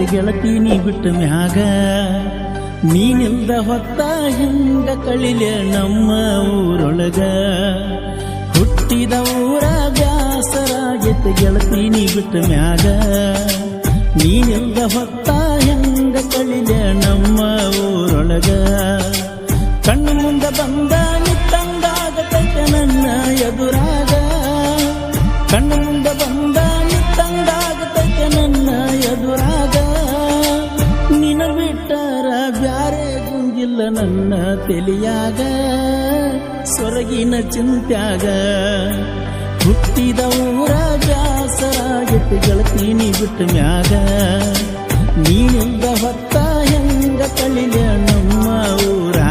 ಆಗತ್ತೆ ಗೆಳತಿ ನೀ ಬಿಟ್ಟ ಮ್ಯಾಗ ನೀನಿಲ್ದ ಹೊತ್ತ ಹಿಂಗ ಕಳಿಲೆ ನಮ್ಮ ಊರೊಳಗ. ಹುಟ್ಟಿದ ಊರ ಬ್ಯಾಸರಾಗತ್ತೆ ಗೆಳತಿ ನೀ ಬಿಟ್ಟ ಮ್ಯಾಗ ನೀನಿಲ್ದ ಹೊತ್ತ ಹೆಂಗ ಕಳಿಲೆ ನಮ್ಮ ಊರೊಳಗ. ಸೊರಗಿನ ಚಿಂತ್ಯಾಗ ಹುಟ್ಟಿದ ಊರ ಎಟ್ಟು ಗೆಳತೀನಿ ಬಿಟ್ಟ ಮ್ಯಾಗ. ನೀನಿಂದ ಹೊತ್ತ ಹೆಂಗ ಕಳಿಲೆ ನಮ್ಮ ಊರಾಗ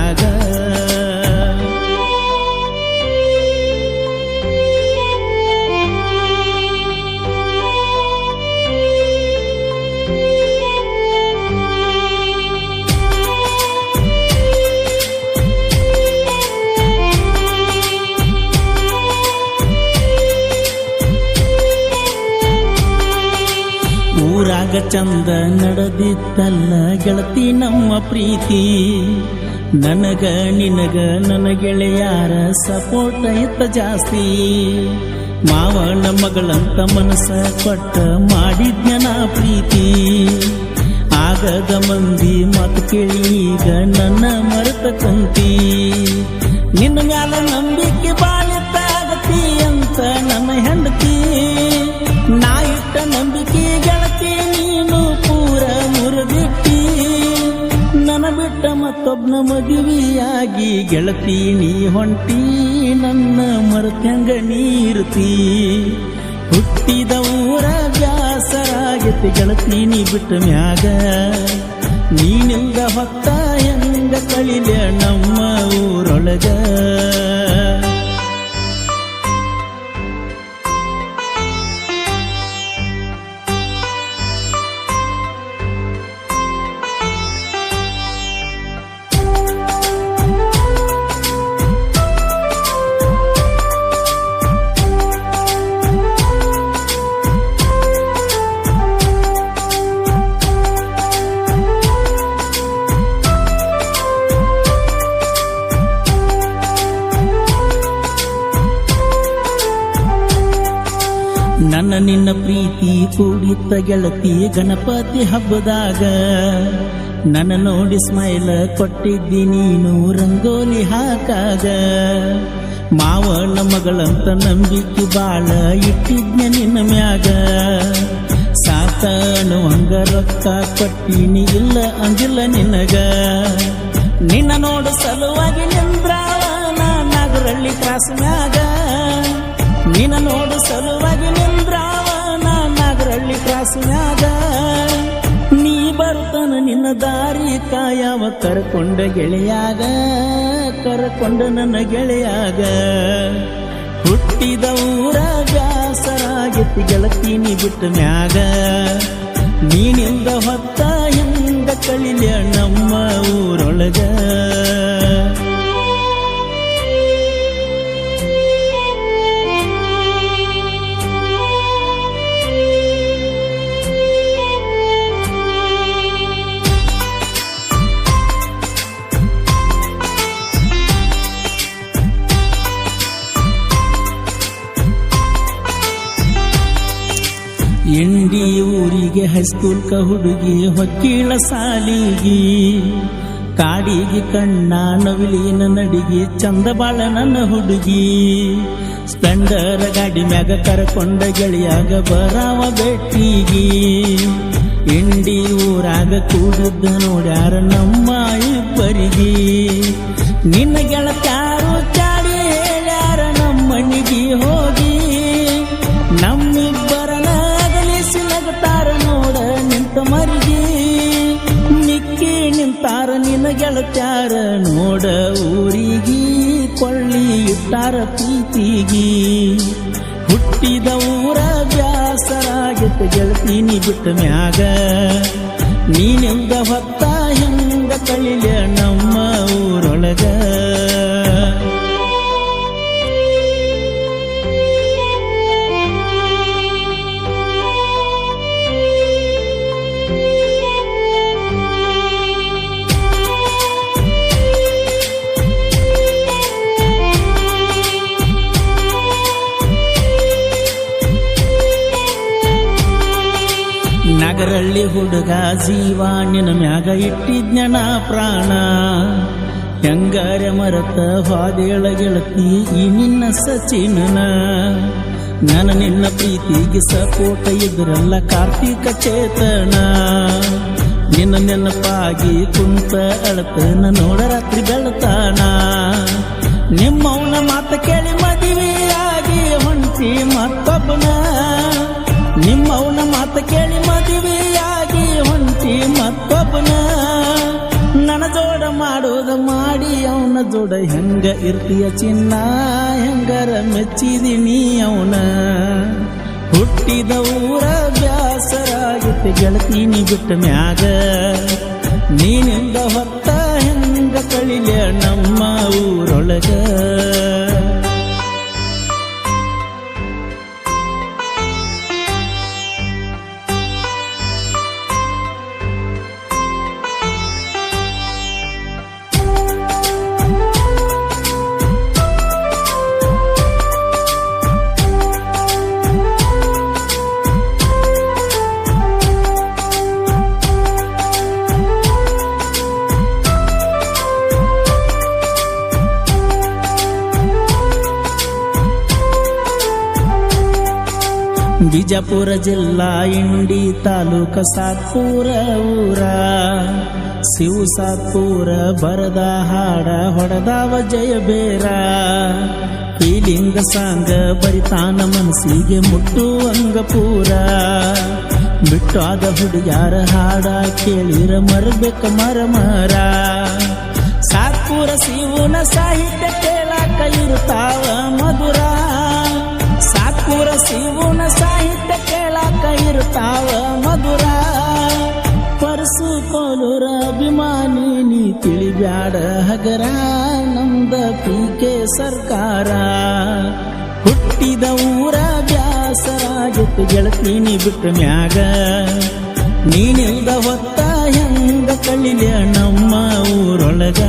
ಚಂದ ನಡೆದಿತ್ತಲ್ಲ ಗೆಳತಿ ನಮ್ಮ ಪ್ರೀತಿ. ನನಗ ನಿನಗ ನನ್ನ ಗೆಳೆಯಾರ ಸಪೋರ್ಟ್ ಇತ್ತ ಜಾಸ್ತಿ. ಮಾವ ಮಗಳಂತ ಮನಸ ಕೊಟ್ಟ ಮಾಡಿದ್ನ ಪ್ರೀತಿ. ಆಗದ ಮಂದಿ ಮಾತು ಕೇಳಿ ಈಗ ನನ್ನ ಮರೆತ ಕಂತಿ ನಿನ್ನ ಮ್ಯಾಲ ನಂಬಿಕೆ ಬಾಳಿತ್ತಾಗತಿ ಗೆಳತಿ ನೀ ಹೊಂಟಿ, ನನ್ನ ಮರತ್ಯಂಗ ನೀರ್ತಿ ಹುಟ್ಟಿದ ಊರ ವ್ಯಾಸರಾಗತಿ ಗೆಳತಿ ನೀ ಬಿಟ್ಟ ಮ್ಯಾಗ. ನೀನಿಂದ ಹೊತ್ತ ಎಂದ ಕಳಿಲೆ ನಮ್ಮ ಊರೊಳಗ? ನನ್ನ ನಿನ್ನ ಪ್ರೀತಿ ಕೂಡಿತ್ತ ಗೆಳತಿ ಗಣಪತಿ ಹಬ್ಬದಾಗ. ನನ್ನ ನೋಡಿ ಸ್ಮೈಲ್ ಕೊಟ್ಟಿದ್ದಿ ನೀನು ರಂಗೋಲಿ ಹಾಕಾಗ. ಮಾವನ ಮಗಳಂತ ನಂಬಿಕೆ ಬಾಳ ಇಟ್ಟಿದ್ನ ನಿನ್ನ ಮ್ಯಾಗ. ಸಾತಾನು ಹಂಗ ರೊಕ್ಕ ಕೊಟ್ಟಿನಿ ಇಲ್ಲ ಅಂದಿಲ್ಲ ನಿನಗ. ನಿನ್ನ ನೋಡು ಸಲುವಾಗಿ ನಿಂದ್ರ ನಾಗರಳ್ಳಿ ಕ್ರಾಸ್ ಮ್ಯಾಗ. ನಿನ್ನ ನೋಡು ಸಲುವಾಗಿ ನಾಗರಳ್ಳಿ ನೀ ಬರ್ತನ ನಿನ್ನ ದಾರಿ ಕಾಯವ. ಕರ್ಕೊಂಡ ಗೆಳೆಯಾಗ, ಕರ್ಕೊಂಡ ನನ್ನ ಗೆಳೆಯಾಗ. ಹುಟ್ಟಿದ ಊರ ಬ್ಯಾಸರಾಗಿತ್ತು ಗೆಳತೀನಿ ಬಿಟ್ಟ ಮ್ಯಾಗ. ನೀನಿಂದ ಹೊತ್ತ ಹಿಂದ ಕಳಿಲ ನಮ್ಮ ಊರೊಳಗ. ಇಂಡಿ ಊರಿಗೆ ಹೈಸ್ಕೂಲ್ ಕ ಹುಡುಗಿ ಹೊಕ್ಕೀಳ ಸಾಲಿಗಿ. ಕಾಡಿಗೆ ಕಣ್ಣ, ನವಿಲಿನ ನಡಿಗೆ, ಚಂದ ಬಾಳ ನನ್ನ ಹುಡುಗಿ. ಸ್ಪೆಂಡರ್ ಗಾಡಿ ಮ್ಯಾಗ ಕರ್ಕೊಂಡ ಗೆಳೆಯಾಗ ಬರಾವ ಬೆಟ್ಟಿಗಿ. ಇಂಡಿ ಊರಾಗ ಕೂಡಿದ್ದ ನೋಡ್ಯಾರ ನಮ್ಮ ಇಬ್ಬರಿಗೆ. ನಿನ್ನ ಗೆಳತ್ಯಾರು ನಿನ್ನ ನೋಡ ಊರಿಗಿ ಕೊಳ್ಳಿ ಇಟ್ಟಾರ ಪ್ರೀತಿಗಿ. ಹುಟ್ಟಿದ ಊರ ಬ್ಯಾಸರಾಗಿತ್ತು ಗೆಳತೀನಿ ಬಿಟ್ಟ ಮ್ಯಾಗ. ನೀನಿಂದ ಹೊತ್ತ ಹಿಂಗ ಕಳಿಲ ನಮ್ಮ ಊರೊಳಗ? ನಾಗರಳ್ಳಿ ಹುಡುಗ ಜೀವ ನಿನ್ನ ಮ್ಯಾಗ ಇಟ್ಟಿದ್ನ ಪ್ರಾಣ. ಹೆಂಗಾರ ಮರತ ಹಾದೇಳ ಗೆಳತಿ ಈ ನಿನ್ನ ಸಚಿನನ. ನನ್ನ ನಿನ್ನ ಪ್ರೀತಿಗೆ ಸಪೋಟ ಇದ್ರಲ್ಲ ಕಾರ್ತಿಕ ಚೇತನ. ನಿನ್ನ ನೆನಪಾಗಿ ಕುಂತ ಅಳತನ ನೋಡ ರಾತ್ರಿ ಬೆಳತಾನ. ನಿಮ್ಮವನ ಮಾತ ಕೇಳಿ ಮದುವೆಯಾಗಿ ಹೊಂಟಿ ಮತ್ತೊಬ್ಬನ. ನಿಮ್ಮವನ ಮಾತ ಕೇಳಿ ಮದುವೆಯಾಗಿ ಹೊಂಟಿ ಮತ್ತೊಬ್ಬನ. ನನ್ನ ಜೋಡ ಮಾಡೋದ ಮಾಡಿ ಅವನ ಜೋಡ ಹೆಂಗ ಇರ್ತೀಯ ಚಿನ್ನ, ಹೆಂಗರ ಮೆಚ್ಚಿದಿನಿ ಅವನ. ಹುಟ್ಟಿದ ಊರ ಬ್ಯಾಸರಾಗಿತ್ತು ಗೆಳತೀನಿ ಬಿಟ್ಟ ಮ್ಯಾಗ. ನೀನಿಂದ ಹೊತ್ತ ಹೆಂಗ ಕಳಿಲ ನಮ್ಮ ಊರೊಳಗ. ಬಿಜಾಪುರ ಜಿಲ್ಲಾ ಇಂಡಿ ತಾಲೂಕ ಸಾತ್ಪುರ ಊರ. ಶಿವ ಸಾತ್ಪುರ, ಬರದ ಹಾಡ, ಹೊಡೆದಾವ ಜಯ ಬೇರ. ಫೀಲಿಂಗ ಸಾಂಗ ಬರಿತಾನ ಮನಸ್ಸಿಗೆ ಮುಟ್ಟುವಂಗ ಪೂರ. ಆದ ಹುಡುಗಾರ ಹಾಡ ಕೇಳಿರ ಮರಬೇಕ ಮರ ಮರ. ಸಾತ್ಪುರ ಶಿವನ ಸಾಹಿತ್ಯ ತಿಳಿಬ್ಯಾಡ ಹಗರ ಪಿ ಕೆ ಸರ್ಕಾರ. ಹುಟ್ಟಿದ ಊರ ಬ್ಯಾಸರಾಗಿತ್ತು ಗೆಳತೀನಿ ಬಿಟ್ಟ ಮ್ಯಾಗ. ನೀನಿಲ್ದ ಹೊತ್ತ ಹೆಂಗ ಕಳಿಲ ನಮ್ಮ ಊರೊಳಗ?